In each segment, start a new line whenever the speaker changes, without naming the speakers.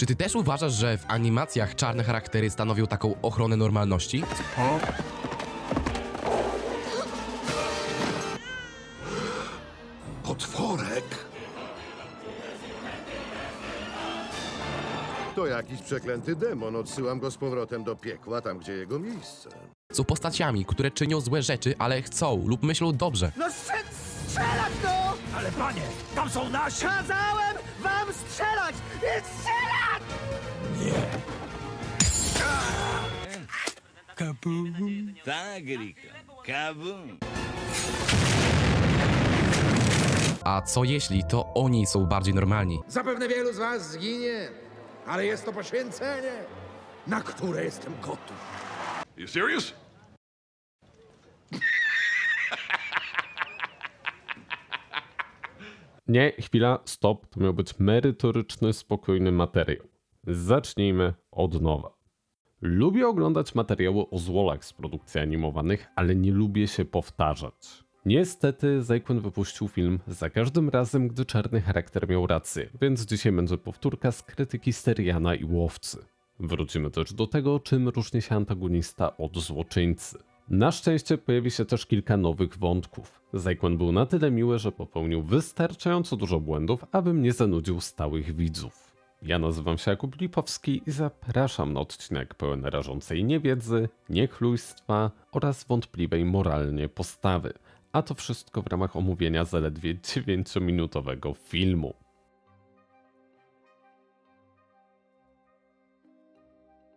Czy ty też uważasz, że w animacjach czarne charaktery stanowią taką ochronę normalności?
Potworek?
To jakiś przeklęty demon. Odsyłam go z powrotem do piekła, tam gdzie jego miejsce.
Są postaciami, które czynią złe rzeczy, ale chcą lub myślą dobrze.
No strze- strzelać no!
Ale panie, tam są nasi!
Kazałem wam strzelać! Więc strzelać!
Tak, Rika. Kabum.
A co jeśli to oni są bardziej normalni?
Zapewne wielu z was zginie, ale jest to poświęcenie, na które jestem gotów.
You serious?
Nie, chwila, stop. To miał być merytoryczny, spokojny materiał. Zacznijmy od nowa. Lubię oglądać materiały o złolach z produkcji animowanych, ale nie lubię się powtarzać. Niestety, Zajkun wypuścił film za każdym razem, gdy czarny charakter miał rację, więc dzisiaj będzie powtórka z krytyki Steriana i Łowcy. Wrócimy też do tego, czym różni się antagonista od złoczyńcy. Na szczęście pojawi się też kilka nowych wątków. Zajkun był na tyle miły, że popełnił wystarczająco dużo błędów, abym nie zanudził stałych widzów. Ja nazywam się Jakub Lipowski i zapraszam na odcinek pełen rażącej niewiedzy, niechlujstwa oraz wątpliwej moralnie postawy. A to wszystko w ramach omówienia zaledwie 9-minutowego filmu.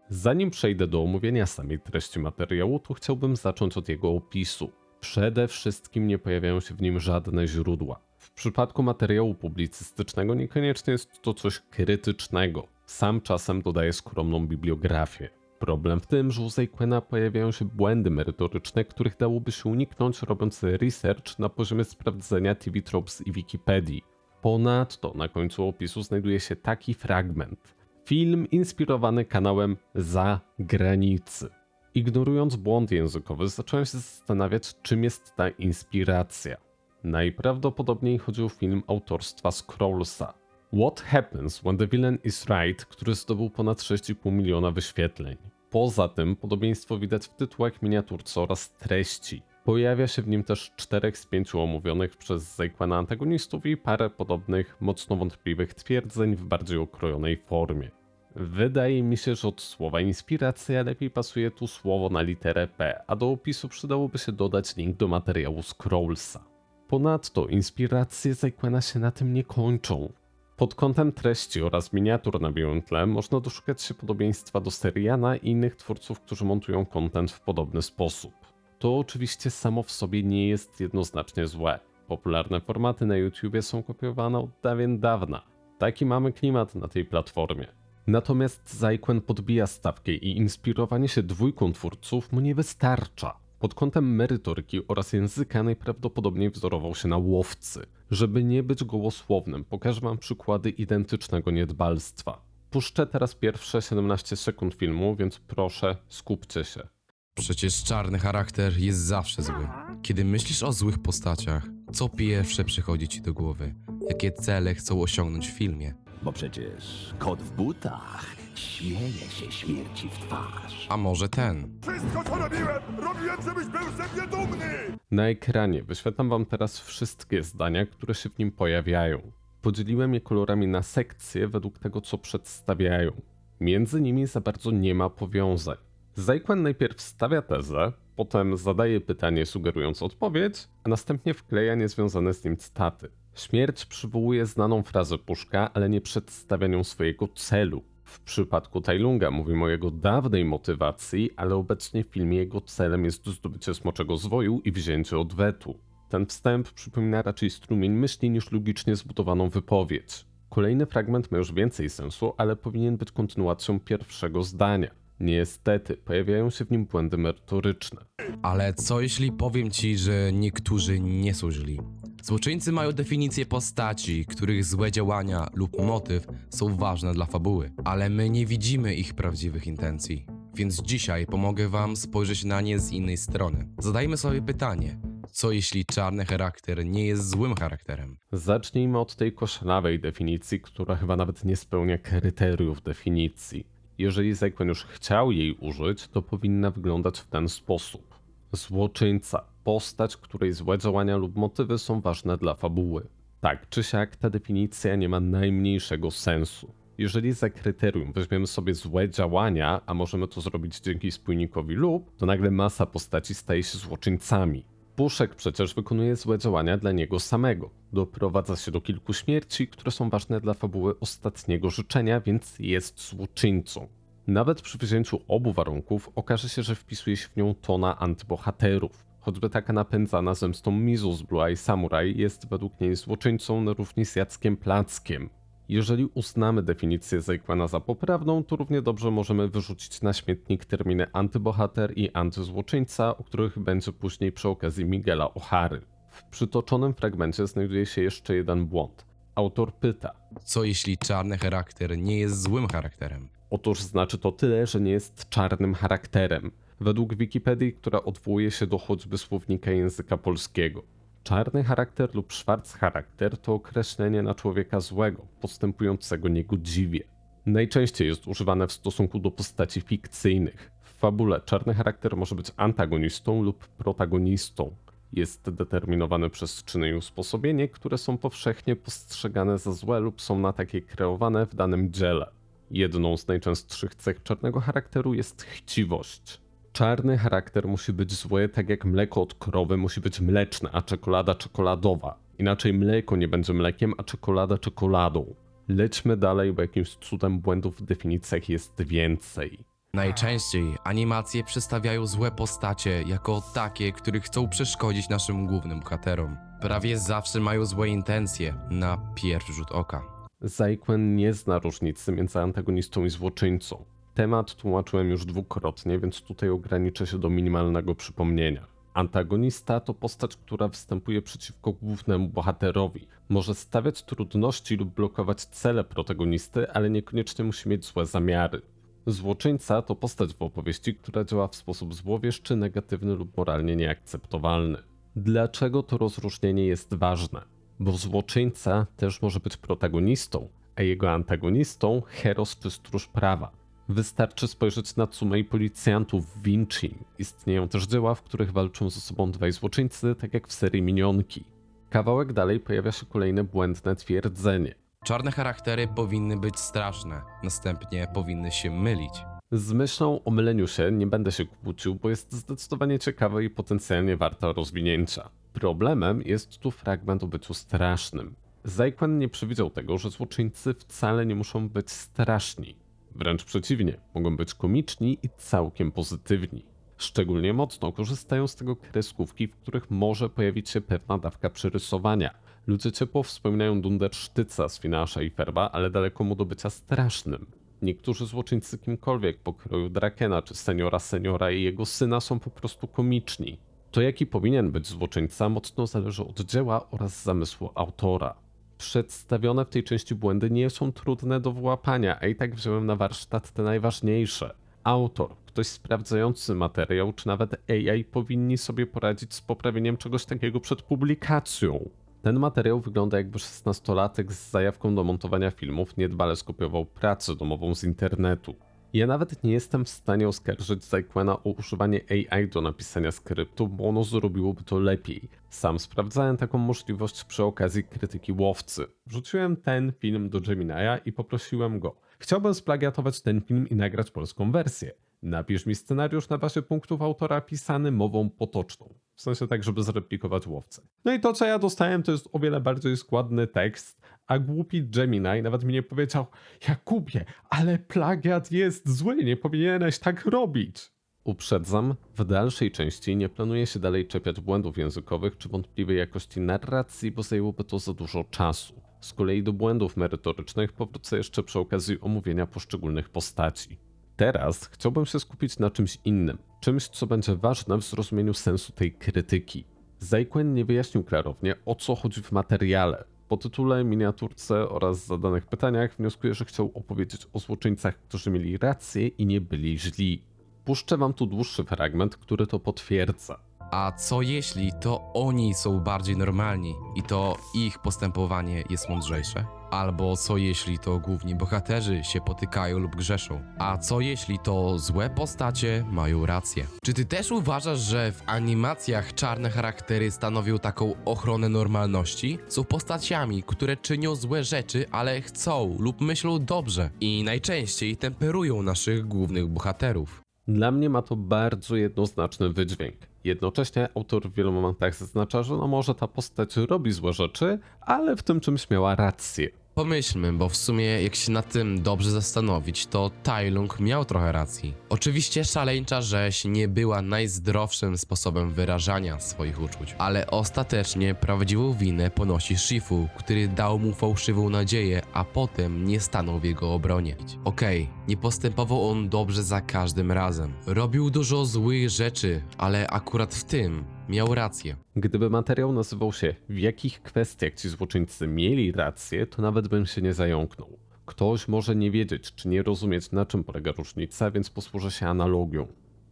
Zanim przejdę do omówienia samej treści materiału, to chciałbym zacząć od jego opisu. Przede wszystkim nie pojawiają się w nim żadne źródła. W przypadku materiału publicystycznego niekoniecznie jest to coś krytycznego. Sam czasem dodaje skromną bibliografię. Problem w tym, że u Zajkwena pojawiają się błędy merytoryczne, których dałoby się uniknąć robiąc research na poziomie sprawdzenia TV Tropes i Wikipedii. Ponadto na końcu opisu znajduje się taki fragment. Film inspirowany kanałem Za granicy. Ignorując błąd językowy, zacząłem się zastanawiać, czym jest ta inspiracja. Najprawdopodobniej chodzi o film autorstwa Scrollsa. What Happens When the Villain is Right, który zdobył ponad 6,5 miliona wyświetleń. Poza tym podobieństwo widać w tytułach, miniaturce oraz treści. Pojawia się w nim też czterech z pięciu omówionych przez Zajkwana antagonistów i parę podobnych, mocno wątpliwych twierdzeń w bardziej okrojonej formie. Wydaje mi się, że od słowa inspiracja lepiej pasuje tu słowo na literę P, a do opisu przydałoby się dodać link do materiału Scrollsa. Ponadto inspiracje Zajkwena się na tym nie kończą. Pod kątem treści oraz miniatur na białym tle można doszukać się podobieństwa do Seriana i innych twórców, którzy montują content w podobny sposób. To oczywiście samo w sobie nie jest jednoznacznie złe. Popularne formaty na YouTubie są kopiowane od dawien dawna. Taki mamy klimat na tej platformie. Natomiast Zajkwen podbija stawkę i inspirowanie się dwójką twórców mu nie wystarcza. Pod kątem merytoryki oraz języka najprawdopodobniej wzorował się na łowcy. Żeby nie być gołosłownym, pokażę wam przykłady identycznego niedbalstwa. Puszczę teraz pierwsze 17 sekund filmu, więc proszę, skupcie się.
Przecież czarny charakter jest zawsze zły. Kiedy myślisz o złych postaciach, co pierwsze przychodzi ci do głowy? Jakie cele chcą osiągnąć w filmie?
Bo przecież kot w butach śmieje się śmierci w twarz.
A może ten?
Wszystko co robiłem, robiłem, żebyś był ze mnie dumny!
Na ekranie wyświetlam wam teraz wszystkie zdania, które się w nim pojawiają. Podzieliłem je kolorami na sekcje według tego, co przedstawiają. Między nimi za bardzo nie ma powiązań. Zajkwan najpierw stawia tezę, potem zadaje pytanie sugerując odpowiedź, a następnie wkleja niezwiązane z nim cytaty. Śmierć przywołuje znaną frazę Puszka, ale nie przedstawia nią swojego celu. W przypadku Tajlunga mówimy o jego dawnej motywacji, ale obecnie w filmie jego celem jest zdobycie smoczego zwoju i wzięcie odwetu. Ten wstęp przypomina raczej strumień myśli niż logicznie zbudowaną wypowiedź. Kolejny fragment ma już więcej sensu, ale powinien być kontynuacją pierwszego zdania. Niestety, pojawiają się w nim błędy merytoryczne.
Ale co jeśli powiem ci, że niektórzy nie są źli? Złoczyńcy mają definicję postaci, których złe działania lub motyw są ważne dla fabuły, ale my nie widzimy ich prawdziwych intencji. Więc dzisiaj pomogę wam spojrzeć na nie z innej strony. Zadajmy sobie pytanie, Co jeśli czarny charakter nie jest złym charakterem?
Zacznijmy od tej koszlawej definicji, która chyba nawet nie spełnia kryteriów definicji. Jeżeli Zekwen już chciał jej użyć, to powinna wyglądać w ten sposób. Złoczyńca, postać, której złe działania lub motywy są ważne dla fabuły. Tak czy siak, ta definicja nie ma najmniejszego sensu. Jeżeli za kryterium weźmiemy sobie złe działania, a możemy to zrobić dzięki spójnikowi lub, to nagle masa postaci staje się złoczyńcami. Puszek przecież wykonuje złe działania dla niego samego. Doprowadza się do kilku śmierci, które są ważne dla fabuły ostatniego życzenia, więc jest złoczyńcą. Nawet przy wzięciu obu warunków okaże się, że wpisuje się w nią tona antybohaterów. Choćby taka napędzana zemstą Mizu z Blue Eye Samurai jest według niej złoczyńcą na równi z Jackiem Plackiem. Jeżeli uznamy definicję Zajkwana za poprawną, to równie dobrze możemy wyrzucić na śmietnik terminy antybohater i antyzłoczyńca, o których będzie później przy okazji Miguela O'Hary. W przytoczonym fragmencie znajduje się jeszcze jeden błąd. Autor pyta,
Co jeśli czarny charakter nie jest złym charakterem?
Otóż znaczy to tyle, że nie jest czarnym charakterem. Według Wikipedii, która odwołuje się do choćby słownika języka polskiego. Czarny charakter lub szwarc charakter to określenie na człowieka złego, postępującego niegodziwie. Najczęściej jest używane w stosunku do postaci fikcyjnych. W fabule czarny charakter może być antagonistą lub protagonistą. Jest determinowany przez czyny i usposobienie, które są powszechnie postrzegane za złe lub są na takie kreowane w danym dziele. Jedną z najczęstszych cech czarnego charakteru jest chciwość. Czarny charakter musi być zły, tak jak mleko od krowy musi być mleczne, a czekolada czekoladowa. Inaczej mleko nie będzie mlekiem, a czekolada czekoladą. Lećmy dalej, bo jakimś cudem błędów w definicjach jest więcej.
Najczęściej animacje przedstawiają złe postacie jako takie, które chcą przeszkodzić naszym głównym bohaterom. Prawie zawsze mają złe intencje na pierwszy rzut oka.
Zajkwen nie zna różnicy między antagonistą i złoczyńcą. Temat tłumaczyłem już dwukrotnie, więc tutaj ograniczę się do minimalnego przypomnienia. Antagonista to postać, która występuje przeciwko głównemu bohaterowi. Może stawiać trudności lub blokować cele protagonisty, ale niekoniecznie musi mieć złe zamiary. Złoczyńca to postać w opowieści, która działa w sposób złowieszczy, negatywny lub moralnie nieakceptowalny. Dlaczego to rozróżnienie jest ważne? Bo złoczyńca też może być protagonistą, a jego antagonistą heros czy stróż prawa. Wystarczy spojrzeć na Sumę i policjantów w Vinci. Istnieją też dzieła, w których walczą ze sobą dwaj złoczyńcy, tak jak w serii Minionki. Kawałek dalej pojawia się kolejne błędne twierdzenie.
Czarne charaktery powinny być straszne, następnie powinny się mylić.
Z myślą o myleniu się nie będę się kłócił, bo jest zdecydowanie ciekawe i potencjalnie warta rozwinięcia. Problemem jest tu fragment o byciu strasznym. Zajkwan nie przewidział tego, że złoczyńcy wcale nie muszą być straszni. Wręcz przeciwnie, mogą być komiczni i całkiem pozytywni. Szczególnie mocno korzystają z tego kreskówki, w których może pojawić się pewna dawka przerysowania. Ludzie ciepło wspominają Dundersztyca z Finasza i Ferba, ale daleko mu do bycia strasznym. Niektórzy złoczyńcy kimkolwiek pokroju Drakena czy seniora seniora i jego syna są po prostu komiczni. To jaki powinien być złoczyńca mocno zależy od dzieła oraz zamysłu autora. Przedstawione w tej części błędy nie są trudne do wyłapania, a i tak wziąłem na warsztat te najważniejsze. Autor, ktoś sprawdzający materiał, czy nawet AI powinni sobie poradzić z poprawieniem czegoś takiego przed publikacją. Ten materiał wygląda jakby 16-latek z zajawką do montowania filmów niedbale skopiował pracę domową z internetu. Ja nawet nie jestem w stanie oskarżyć Zajkwena o używanie AI do napisania skryptu, bo ono zrobiłoby to lepiej. Sam sprawdzałem taką możliwość przy okazji krytyki łowcy. Wrzuciłem ten film do Gemini'a i poprosiłem go. Chciałbym splagiatować ten film i nagrać polską wersję. Napisz mi scenariusz na bazie punktów autora pisany mową potoczną. W sensie tak, żeby zreplikować łowcę. No i to, co ja dostałem, to jest o wiele bardziej składny tekst, a głupi Gemini nawet mi nie powiedział Jakubie, ale plagiat jest zły, nie powinieneś tak robić. Uprzedzam, w dalszej części nie planuję się dalej czepiać błędów językowych czy wątpliwej jakości narracji, bo zajęłoby to za dużo czasu. Z kolei do błędów merytorycznych powrócę jeszcze przy okazji omówienia poszczególnych postaci. Teraz chciałbym się skupić na czymś innym, czymś, co będzie ważne w zrozumieniu sensu tej krytyki. Zajkwen nie wyjaśnił klarownie, o co chodzi w materiale. Po tytule, miniaturce oraz zadanych pytaniach wnioskuję, że chciał opowiedzieć o złoczyńcach, którzy mieli rację i nie byli źli. Puszczę wam tu dłuższy fragment, który to potwierdza.
A co jeśli to oni są bardziej normalni i to ich postępowanie jest mądrzejsze? Albo co jeśli to główni bohaterzy się potykają lub grzeszą? A co jeśli to złe postacie mają rację? Czy ty też uważasz, że w animacjach czarne charaktery stanowią taką ochronę normalności? Są postaciami, które czynią złe rzeczy, ale chcą lub myślą dobrze i najczęściej temperują naszych głównych bohaterów.
Dla mnie ma to bardzo jednoznaczny wydźwięk. Jednocześnie autor w wielu momentach zaznacza, że no może ta postać robi złe rzeczy, ale w tym czymś miała rację.
Pomyślmy, bo w sumie jak się nad tym dobrze zastanowić, to Tai Lung miał trochę racji. Oczywiście szaleńcza rzeź nie była najzdrowszym sposobem wyrażania swoich uczuć, ale ostatecznie prawdziwą winę ponosi Shifu, który dał mu fałszywą nadzieję, a potem nie stanął w jego obronie. Okej, nie postępował on dobrze za każdym razem. Robił dużo złych rzeczy, ale akurat w tym miał rację.
Gdyby materiał nazywał się W jakich kwestiach ci złoczyńcy mieli rację, to nawet bym się nie zająknął. Ktoś może nie wiedzieć czy nie rozumieć na czym polega różnica, więc posłużę się analogią.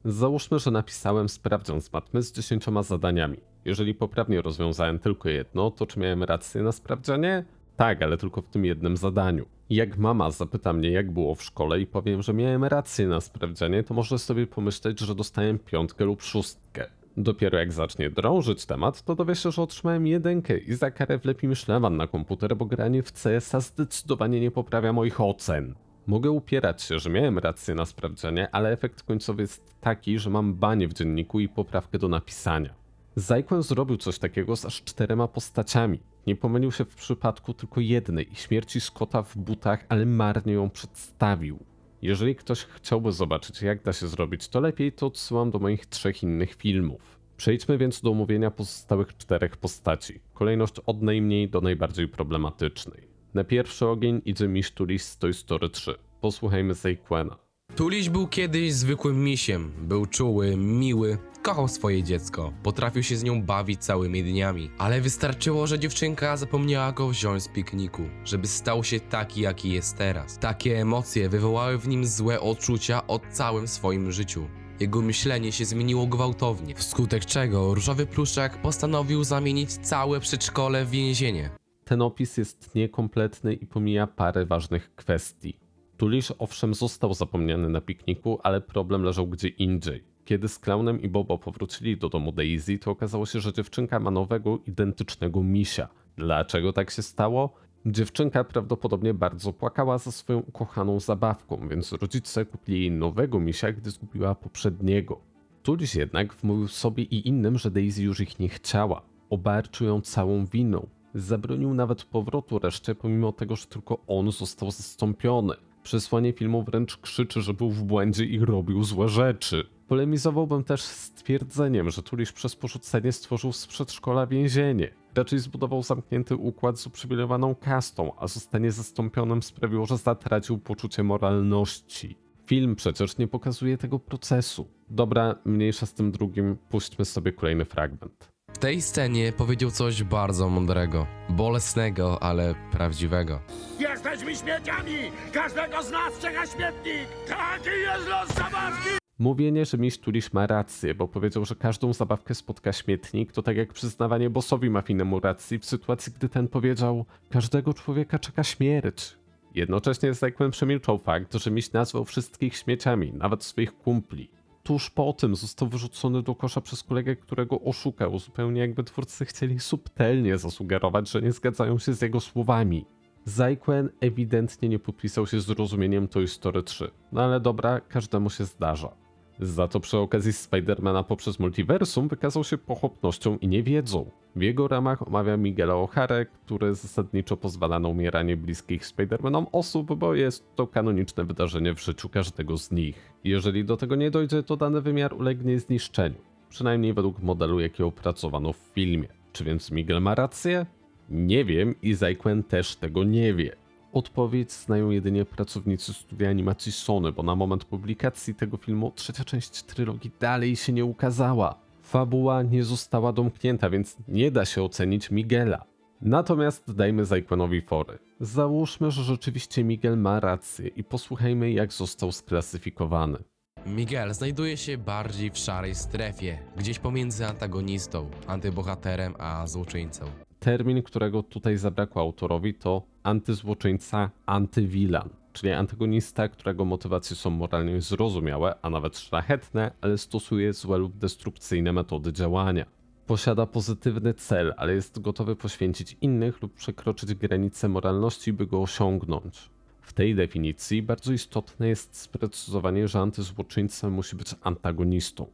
Załóżmy, że napisałem sprawdzian z matmy z 10 zadaniami. Jeżeli poprawnie rozwiązałem tylko jedno, to czy miałem rację na sprawdzianie? Tak, ale tylko w tym jednym zadaniu. Jak mama zapyta mnie, jak było w szkole, i powiem, że miałem rację na sprawdzianie, to może sobie pomyśleć, że dostałem piątkę lub szóstkę. Dopiero jak zacznie drążyć temat, to dowie się, że otrzymałem jedynkę i za karę wlepi mi szlaban na komputer, bo granie w CS-a zdecydowanie nie poprawia moich ocen. Mogę upierać się, że miałem rację na sprawdzenie, ale efekt końcowy jest taki, że mam banie w dzienniku i poprawkę do napisania. Zajkłem zrobił coś takiego z aż czterema postaciami. Nie pomylił się w przypadku tylko jednej śmierci Scotta w butach, ale marnie ją przedstawił. Jeżeli ktoś chciałby zobaczyć, jak da się zrobić to lepiej, to odsyłam do moich trzech innych filmów. Przejdźmy więc do omówienia pozostałych czterech postaci. Kolejność od najmniej do najbardziej problematycznej. Na pierwszy ogień idzie Tulis z Toy Story 3. Posłuchajmy Zayquena.
Tuliś był kiedyś zwykłym misiem. Był czuły, miły, kochał swoje dziecko. Potrafił się z nią bawić całymi dniami. Ale wystarczyło, że dziewczynka zapomniała go wziąć z pikniku, żeby stał się taki, jaki jest teraz. Takie emocje wywołały w nim złe odczucia o całym swoim życiu. Jego myślenie się zmieniło gwałtownie, wskutek czego różowy pluszak postanowił zamienić całe przedszkole w więzienie.
Ten opis jest niekompletny i pomija parę ważnych kwestii. Tulisz owszem został zapomniany na pikniku, ale problem leżał gdzie indziej. Kiedy z Clownem i Bobo powrócili do domu Daisy, to okazało się, że dziewczynka ma nowego, identycznego misia. Dlaczego tak się stało? Dziewczynka prawdopodobnie bardzo płakała za swoją ukochaną zabawką, więc rodzice kupili jej nowego misia, gdy zgubiła poprzedniego. Tuliś jednak wmówił sobie i innym, że Daisy już ich nie chciała. Obarczył ją całą winą. Zabronił nawet powrotu reszcie, pomimo tego, że tylko on został zastąpiony. Przesłanie filmu wręcz krzyczy, że był w błędzie i robił złe rzeczy. Polemizowałbym też z twierdzeniem, że Tulisz przez porzucenie stworzył z przedszkola więzienie. Raczej zbudował zamknięty układ z uprzywilejowaną kastą, a zostanie zastąpionym sprawiło, że zatracił poczucie moralności. Film przecież nie pokazuje tego procesu. Dobra, mniejsza z tym drugim, puśćmy sobie kolejny fragment.
W tej scenie powiedział coś bardzo mądrego, bolesnego, ale prawdziwego.
Jesteśmy śmieciami! Każdego z nas czeka śmietnik! Taki jest los zabawki!
Mówienie, że mistrz Tulisz ma rację, bo powiedział, że każdą zabawkę spotka śmietnik, to tak jak przyznawanie bossowi mafinemu racji w sytuacji, gdy ten powiedział każdego człowieka czeka śmierć. Jednocześnie Zekłem przemilczał fakt, że miś nazwał wszystkich śmieciami, nawet swoich kumpli. Tuż po tym został wyrzucony do kosza przez kolegę, którego oszukał, zupełnie jakby twórcy chcieli subtelnie zasugerować, że nie zgadzają się z jego słowami. Zajkwen ewidentnie nie podpisał się z rozumieniem Toy Story 3, no ale dobra, każdemu się zdarza. Za to przy okazji Spidermana poprzez multiversum wykazał się pochopnością i niewiedzą. W jego ramach omawia Miguela O'Hare, który zasadniczo pozwala na umieranie bliskich Spidermanom osób, bo jest to kanoniczne wydarzenie w życiu każdego z nich. Jeżeli do tego nie dojdzie, to dany wymiar ulegnie zniszczeniu. Przynajmniej według modelu, jaki opracowano w filmie. Czy więc Miguel ma rację? Nie wiem i Zajkwen też tego nie wie. Odpowiedź znają jedynie pracownicy studia animacji Sony, bo na moment publikacji tego filmu trzecia część trylogii dalej się nie ukazała. Fabuła nie została domknięta, więc nie da się ocenić Miguela. Natomiast dajmy Zajkwenowi fory. Załóżmy, że rzeczywiście Miguel ma rację i posłuchajmy jak został sklasyfikowany.
Miguel znajduje się bardziej w szarej strefie, gdzieś pomiędzy antagonistą, antybohaterem a złoczyńcą.
Termin, którego tutaj zabrakło autorowi, to antyzłoczyńca, antywilan, czyli antagonista, którego motywacje są moralnie zrozumiałe, a nawet szlachetne, ale stosuje złe lub destrukcyjne metody działania. Posiada pozytywny cel, ale jest gotowy poświęcić innych lub przekroczyć granice moralności, by go osiągnąć. W tej definicji bardzo istotne jest sprecyzowanie, że antyzłoczyńca musi być antagonistą.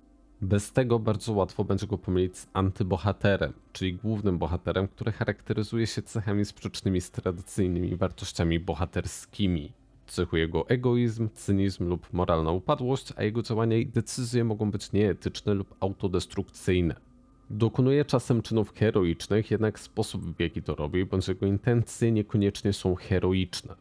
Bez tego bardzo łatwo będzie go pomylić z antybohaterem, czyli głównym bohaterem, który charakteryzuje się cechami sprzecznymi z tradycyjnymi wartościami bohaterskimi. Cechuje go egoizm, cynizm lub moralna upadłość, a jego działania i decyzje mogą być nieetyczne lub autodestrukcyjne. Dokonuje czasem czynów heroicznych, jednak sposób w jaki to robi, bądź jego intencje niekoniecznie są heroiczne.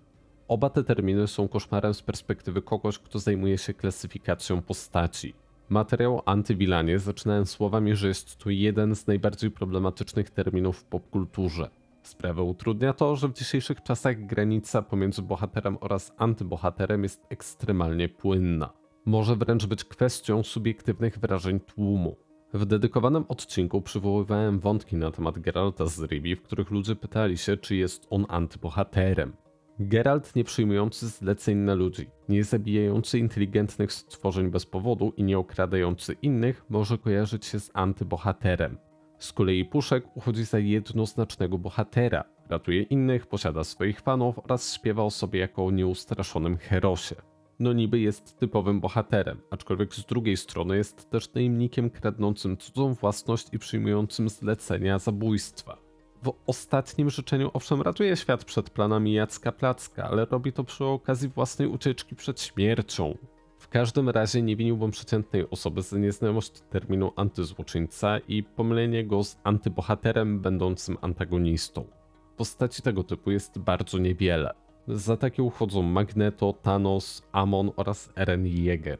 Oba te terminy są koszmarem z perspektywy kogoś, kto zajmuje się klasyfikacją postaci. Materiał antywilanie zaczynałem słowami, że jest to jeden z najbardziej problematycznych terminów w popkulturze. Sprawę utrudnia to, że w dzisiejszych czasach granica pomiędzy bohaterem oraz antybohaterem jest ekstremalnie płynna. Może wręcz być kwestią subiektywnych wrażeń tłumu. W dedykowanym odcinku przywoływałem wątki na temat Geralta z Rivi, w których ludzie pytali się, czy jest on antybohaterem. Geralt nie przyjmujący zleceń na ludzi, nie zabijający inteligentnych stworzeń bez powodu i nie okradający innych może kojarzyć się z antybohaterem. Z kolei Puszek uchodzi za jednoznacznego bohatera, ratuje innych, posiada swoich fanów oraz śpiewa o sobie jako o nieustraszonym herosie. No niby jest typowym bohaterem, aczkolwiek z drugiej strony jest też najemnikiem kradnącym cudzą własność i przyjmującym zlecenia zabójstwa. W ostatnim życzeniu owszem ratuje świat przed planami Jacka Placka, ale robi to przy okazji własnej ucieczki przed śmiercią. W każdym razie nie winiłbym przeciętnej osoby za nieznajomość terminu antyzłoczyńca i pomylenie go z antybohaterem będącym antagonistą. Postaci tego typu jest bardzo niewiele. Za takie uchodzą Magneto, Thanos, Amon oraz Eren Yeager.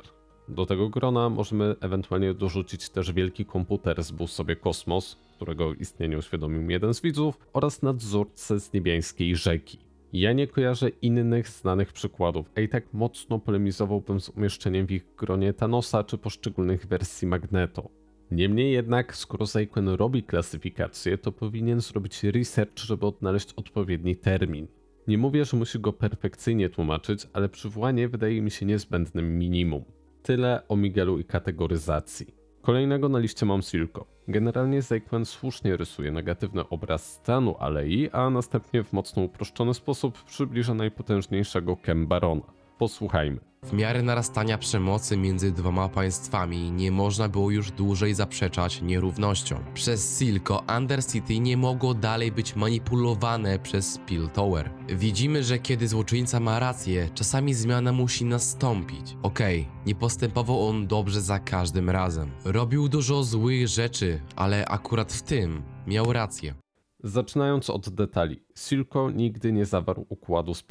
Do tego grona możemy ewentualnie dorzucić też wielki komputer zbuł sobie Kosmos, którego istnienie uświadomił mi jeden z widzów, oraz nadzorcę z niebiańskiej rzeki. Ja nie kojarzę innych znanych przykładów, a i tak mocno polemizowałbym z umieszczeniem w ich gronie Thanosa czy poszczególnych wersji Magneto. Niemniej jednak, skoro Zajkwen robi klasyfikację, to powinien zrobić research, żeby odnaleźć odpowiedni termin. Nie mówię, że musi go perfekcyjnie tłumaczyć, ale przywołanie wydaje mi się niezbędnym minimum. Tyle o Miguelu i kategoryzacji. Kolejnego na liście mam Silko. Generalnie Zajkwen słusznie rysuje negatywny obraz stanu alei, a następnie w mocno uproszczony sposób przybliża najpotężniejszego Kembarona. Posłuchajmy.
W miarę narastania przemocy między dwoma państwami nie można było już dłużej zaprzeczać nierównościom. Przez Silco Undercity nie mogło dalej być manipulowane przez Piltower. Widzimy, że kiedy złoczyńca ma rację, czasami zmiana musi nastąpić. Okej, nie postępował on dobrze za każdym razem. Robił dużo złych rzeczy, ale akurat w tym miał rację.
Zaczynając od detali, Silko nigdy nie zawarł układu z.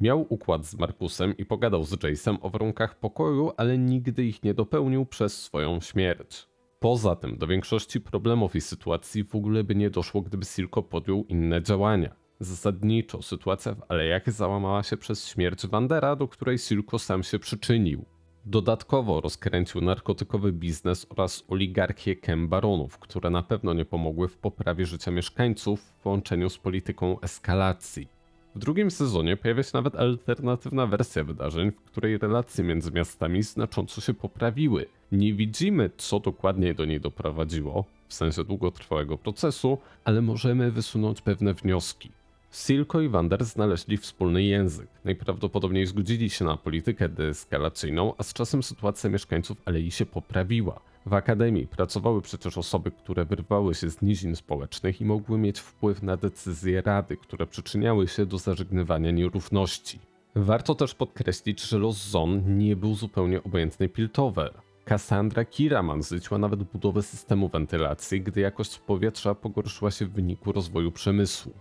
Miał układ z Markusem i pogadał z Jace'em o warunkach pokoju, ale nigdy ich nie dopełnił przez swoją śmierć. Poza tym, do większości problemów i sytuacji w ogóle by nie doszło, gdyby Silko podjął inne działania. Zasadniczo sytuacja w Alejach załamała się przez śmierć Wandera, do której Silko sam się przyczynił. Dodatkowo rozkręcił narkotykowy biznes oraz oligarchię kem baronów, które na pewno nie pomogły w poprawie życia mieszkańców w połączeniu z polityką eskalacji. W drugim sezonie pojawia się nawet alternatywna wersja wydarzeń, w której relacje między miastami znacząco się poprawiły. Nie widzimy, co dokładnie do niej doprowadziło, w sensie długotrwałego procesu, ale możemy wysunąć pewne wnioski. Silko i Wander znaleźli wspólny język. Najprawdopodobniej zgodzili się na politykę deeskalacyjną, a z czasem sytuacja mieszkańców Alei się poprawiła. W akademii pracowały przecież osoby, które wyrwały się z nizin społecznych i mogły mieć wpływ na decyzje rady, które przyczyniały się do zażegnywania nierówności. Warto też podkreślić, że los Zon nie był zupełnie obojętny Piltover. Cassandra Kiraman zleciła nawet budowę systemu wentylacji, gdy jakość powietrza pogorszyła się w wyniku rozwoju przemysłu.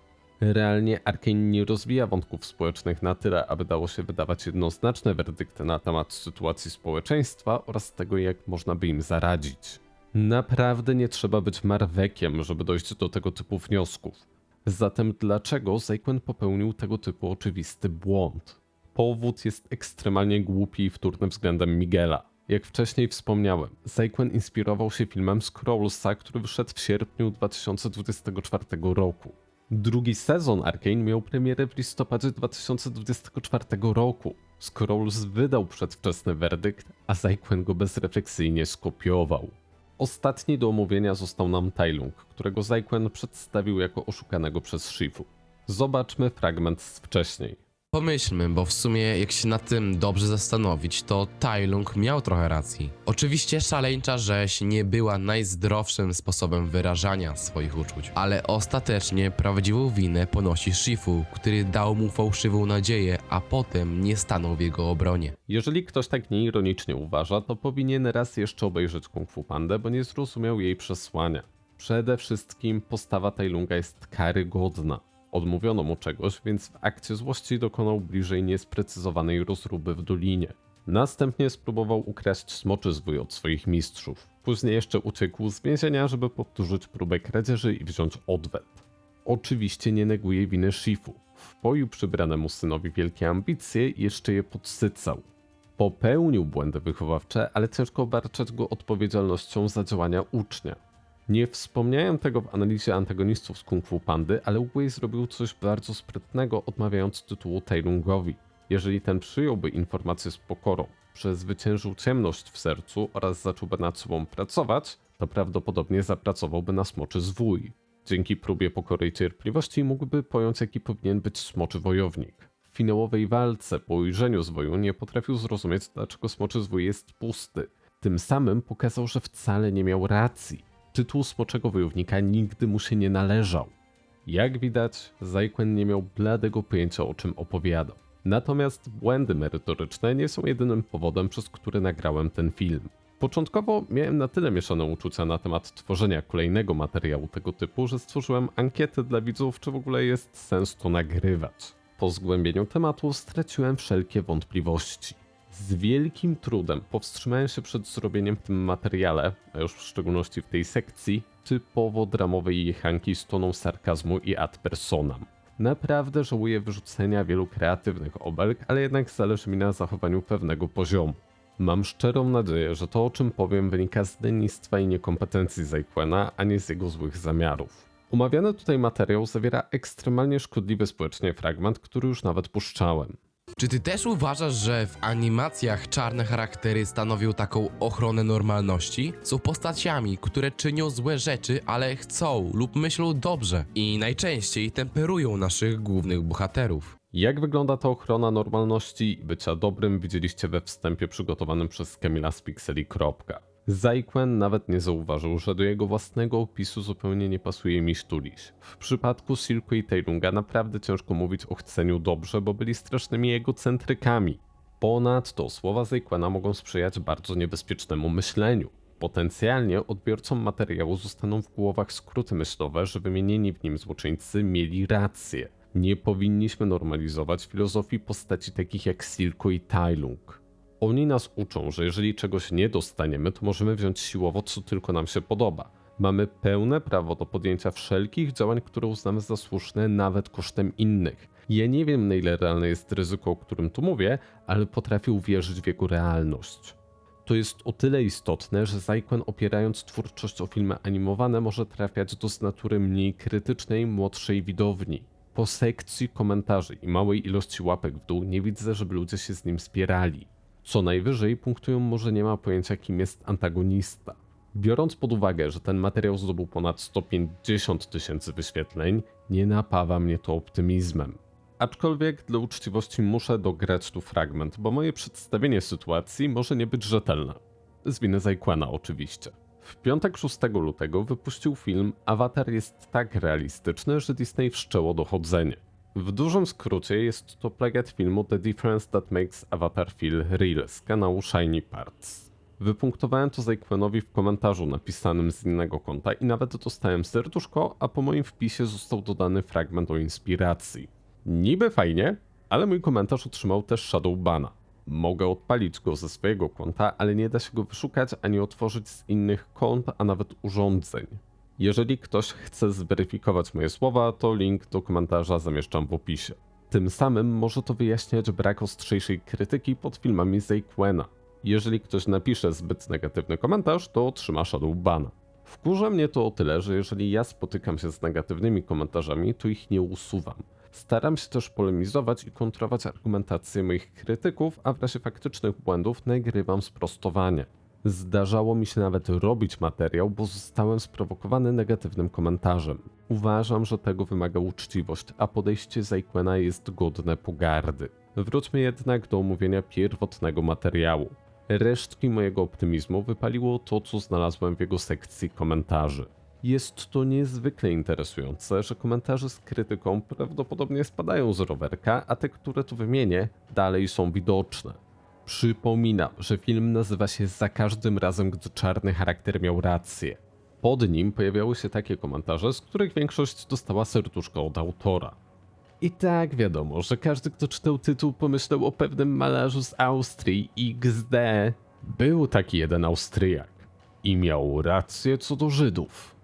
Realnie Arkane nie rozwija wątków społecznych na tyle, aby dało się wydawać jednoznaczne werdykty na temat sytuacji społeczeństwa oraz tego, jak można by im zaradzić. Naprawdę nie trzeba być marwekiem, żeby dojść do tego typu wniosków. Zatem dlaczego Zajkwen popełnił tego typu oczywisty błąd? powód jest ekstremalnie głupi i wtórny względem Miguela. Jak wcześniej wspomniałem, Zajkwen inspirował się filmem Scrollsa, który wyszedł w sierpniu 2024 roku. Drugi sezon Arkane miał premierę w listopadzie 2024 roku. Scrolls wydał przedwczesny werdykt, a Zajkwen go bezrefleksyjnie skopiował. Ostatni do omówienia został nam Tailung, którego Zajkwen przedstawił jako oszukanego przez Shifu. Zobaczmy fragment z wcześniej.
Pomyślmy, bo w sumie jak się nad tym dobrze zastanowić, to Tailung miał trochę racji. Oczywiście szaleńcza rzeź nie była najzdrowszym sposobem wyrażania swoich uczuć, ale ostatecznie prawdziwą winę ponosi Shifu, który dał mu fałszywą nadzieję, a potem nie stanął w jego obronie.
Jeżeli ktoś tak nieironicznie uważa, to powinien raz jeszcze obejrzeć Kung Fu Pandę, bo nie zrozumiał jej przesłania. Przede wszystkim postawa Tailunga jest karygodna. Odmówiono mu czegoś, więc w akcie złości dokonał bliżej niesprecyzowanej rozruby w dolinie. Następnie spróbował ukraść smoczy zwój od swoich mistrzów. Później jeszcze uciekł z więzienia, żeby powtórzyć próbę kradzieży i wziąć odwet. Oczywiście nie neguje winy Shifu. W boju przybranemu synowi wielkie ambicje jeszcze je podsycał. Popełnił błędy wychowawcze, ale ciężko obarczać go odpowiedzialnością za działania ucznia. Nie wspomniałem tego w analizie antagonistów z Kung Fu Pandy, ale Wei zrobił coś bardzo sprytnego, odmawiając tytułu Tailungowi. Jeżeli ten przyjąłby informację z pokorą, przezwyciężył ciemność w sercu oraz zacząłby nad sobą pracować, to prawdopodobnie zapracowałby na smoczy zwój. Dzięki próbie pokory i cierpliwości mógłby pojąć, jaki powinien być smoczy wojownik. W finałowej walce po ujrzeniu zwoju nie potrafił zrozumieć, dlaczego smoczy zwój jest pusty. Tym samym pokazał, że wcale nie miał racji. Tytuł smoczego wojownika nigdy mu się nie należał. Jak widać, Zajkwen nie miał bladego pojęcia o czym opowiadał. Natomiast błędy merytoryczne nie są jedynym powodem, przez który nagrałem ten film. Początkowo miałem na tyle mieszane uczucia na temat tworzenia kolejnego materiału tego typu, że stworzyłem ankietę dla widzów, czy w ogóle jest sens to nagrywać. Po zgłębieniu tematu straciłem wszelkie wątpliwości. Z wielkim trudem powstrzymałem się przed zrobieniem w tym materiale, a już w szczególności w tej sekcji, typowo dramowej jechanki z toną sarkazmu i ad personam. Naprawdę żałuję wyrzucenia wielu kreatywnych obelg, ale jednak zależy mi na zachowaniu pewnego poziomu. Mam szczerą nadzieję, że to o czym powiem wynika z lenistwa i niekompetencji Zajkwena, a nie z jego złych zamiarów. Omawiany tutaj materiał zawiera ekstremalnie szkodliwy społecznie fragment, który już nawet puszczałem.
Czy ty też uważasz, że w animacjach czarne charaktery stanowią taką ochronę normalności? Są postaciami, które czynią złe rzeczy, ale chcą lub myślą dobrze i najczęściej temperują naszych głównych bohaterów.
Jak wygląda ta ochrona normalności i bycia dobrym widzieliście we wstępie przygotowanym przez Kamila z Pixeli. Zajkwen nawet nie zauważył, że do jego własnego opisu zupełnie nie pasuje mi Tuliś. W przypadku Silku i Tailunga naprawdę ciężko mówić o chceniu dobrze, bo byli strasznymi egocentrykami. Ponadto słowa Zajkwena mogą sprzyjać bardzo niebezpiecznemu myśleniu. Potencjalnie odbiorcom materiału zostaną w głowach skróty myślowe, że wymienieni w nim złoczyńcy mieli rację. Nie powinniśmy normalizować filozofii postaci takich jak Silko i Tailung. Oni nas uczą, że jeżeli czegoś nie dostaniemy, to możemy wziąć siłowo, co tylko nam się podoba. Mamy pełne prawo do podjęcia wszelkich działań, które uznamy za słuszne, nawet kosztem innych. Ja nie wiem, na ile realne jest ryzyko, o którym tu mówię, ale potrafię uwierzyć w jego realność. To jest o tyle istotne, że Zajkwen opierając twórczość o filmy animowane może trafiać do z natury mniej krytycznej, młodszej widowni. Po sekcji komentarzy i małej ilości łapek w dół nie widzę, żeby ludzie się z nim spierali. Co najwyżej punktują może nie ma pojęcia kim jest antagonista. Biorąc pod uwagę, że ten materiał zdobył ponad 150 tysięcy wyświetleń, nie napawa mnie to optymizmem. Aczkolwiek dla uczciwości muszę dograć tu fragment, bo moje przedstawienie sytuacji może nie być rzetelne. Z winy Zajkwana oczywiście. W piątek 6 lutego wypuścił film Avatar jest tak realistyczny, że Disney wszczęło dochodzenie. W dużym skrócie jest to plagiat filmu The Difference That Makes Avatar Feel Real z kanału Shiny Parts. Wypunktowałem to Zajkwenowi w komentarzu napisanym z innego konta i nawet dostałem serduszko, a po moim wpisie został dodany fragment o inspiracji. Niby fajnie, ale mój komentarz otrzymał też Shadowbana. Mogę odpalić go ze swojego konta, ale nie da się go wyszukać ani otworzyć z innych kont, a nawet urządzeń. Jeżeli ktoś chce zweryfikować moje słowa, to link do komentarza zamieszczam w opisie. Tym samym może to wyjaśniać brak ostrzejszej krytyki pod filmami Zayquena. Jeżeli ktoś napisze zbyt negatywny komentarz, to otrzyma shadow bana. Wkurza mnie to o tyle, że jeżeli ja spotykam się z negatywnymi komentarzami, to ich nie usuwam. Staram się też polemizować i kontrować argumentację moich krytyków, a w razie faktycznych błędów nagrywam sprostowanie. Zdarzało mi się nawet robić materiał, bo zostałem sprowokowany negatywnym komentarzem. Uważam, że tego wymaga uczciwość, a podejście Zajkwena jest godne pogardy. Wróćmy jednak do omówienia pierwotnego materiału. Resztki mojego optymizmu wypaliło to, co znalazłem w jego sekcji komentarzy. Jest to niezwykle interesujące, że komentarze z krytyką prawdopodobnie spadają z rowerka, a te, które tu wymienię, dalej są widoczne. Przypominam, że film nazywa się Za każdym razem, gdy czarny charakter miał rację. Pod nim pojawiały się takie komentarze, z których większość dostała serduszko od autora. I tak wiadomo, że każdy, kto czytał tytuł, pomyślał o pewnym malarzu z Austrii XD. Był taki jeden Austriak i miał rację co do Żydów.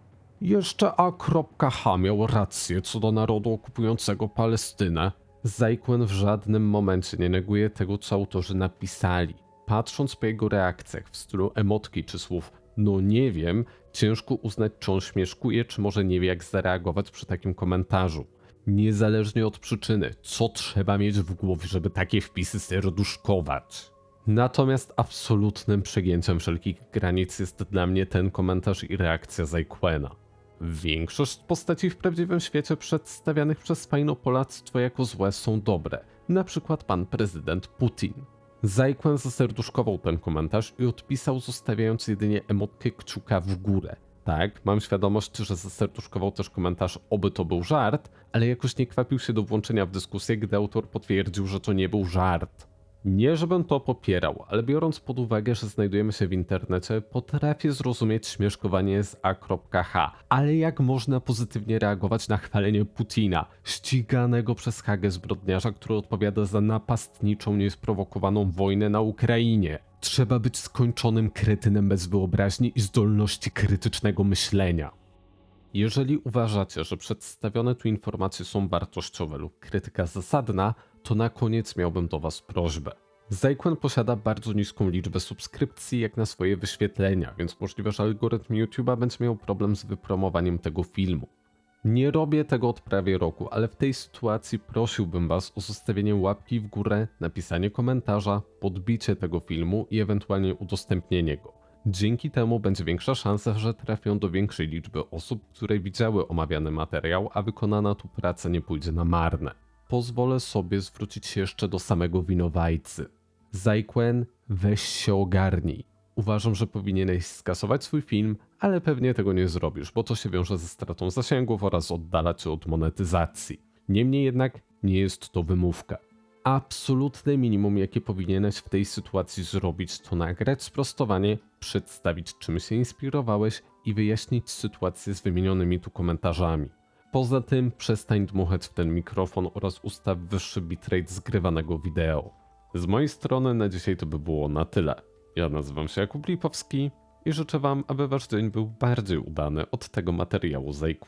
Jeszcze A.H. miał rację co do narodu okupującego Palestynę. Zajkłem w żadnym momencie nie neguje tego, co autorzy napisali. Patrząc po jego reakcjach w stylu emotki czy słów no nie wiem, ciężko uznać, czy on śmieszkuje, czy może nie wie, jak zareagować przy takim komentarzu. Niezależnie od przyczyny, co trzeba mieć w głowie, żeby takie wpisy serduszkować. Natomiast absolutnym przegięciem wszelkich granic jest dla mnie ten komentarz i reakcja Zajkwena. Większość postaci w prawdziwym świecie przedstawianych przez fajnopolactwo jako złe są dobre, na przykład pan prezydent Putin. Zajkwen zaserduszkował ten komentarz i odpisał zostawiając jedynie emotkę kciuka w górę. Tak, mam świadomość, że zaserduszkował też komentarz oby to był żart, ale jakoś nie kwapił się do włączenia w dyskusję, gdy autor potwierdził, że to nie był żart. Nie żebym to popierał, ale biorąc pod uwagę, że znajdujemy się w internecie, potrafię zrozumieć śmieszkowanie z A.H. Ale jak można pozytywnie reagować na chwalenie Putina, ściganego przez Hagę zbrodniarza, który odpowiada za napastniczą, niesprowokowaną wojnę na Ukrainie? Trzeba być skończonym kretynem bez wyobraźni i zdolności krytycznego myślenia. Jeżeli uważacie, że przedstawione tu informacje są wartościowe lub krytyka zasadna, to na koniec miałbym do Was prośbę. Zajkwen posiada bardzo niską liczbę subskrypcji jak na swoje wyświetlenia, więc możliwe, że algorytm YouTube'a będzie miał problem z wypromowaniem tego filmu. Nie robię tego od prawie roku, ale w tej sytuacji prosiłbym Was o zostawienie łapki w górę, napisanie komentarza, podbicie tego filmu i ewentualnie udostępnienie go. Dzięki temu będzie większa szansa, że trafią do większej liczby osób, które widziały omawiany materiał, a wykonana tu praca nie pójdzie na marne. Pozwolę sobie zwrócić się jeszcze do samego winowajcy. Zajkwen, weź się ogarnij. Uważam, że powinieneś skasować swój film, ale pewnie tego nie zrobisz, bo to się wiąże ze stratą zasięgów oraz oddala cię od monetyzacji. Niemniej jednak nie jest to wymówka. Absolutne minimum, jakie powinieneś w tej sytuacji zrobić, to nagrać sprostowanie, przedstawić czym się inspirowałeś i wyjaśnić sytuację z wymienionymi tu komentarzami. Poza tym przestań dmuchać w ten mikrofon oraz ustaw wyższy bitrate zgrywanego wideo. Z mojej strony na dzisiaj to by było na tyle. Ja nazywam się Jakub Lipowski i życzę Wam, aby Wasz dzień był bardziej udany od tego materiału z.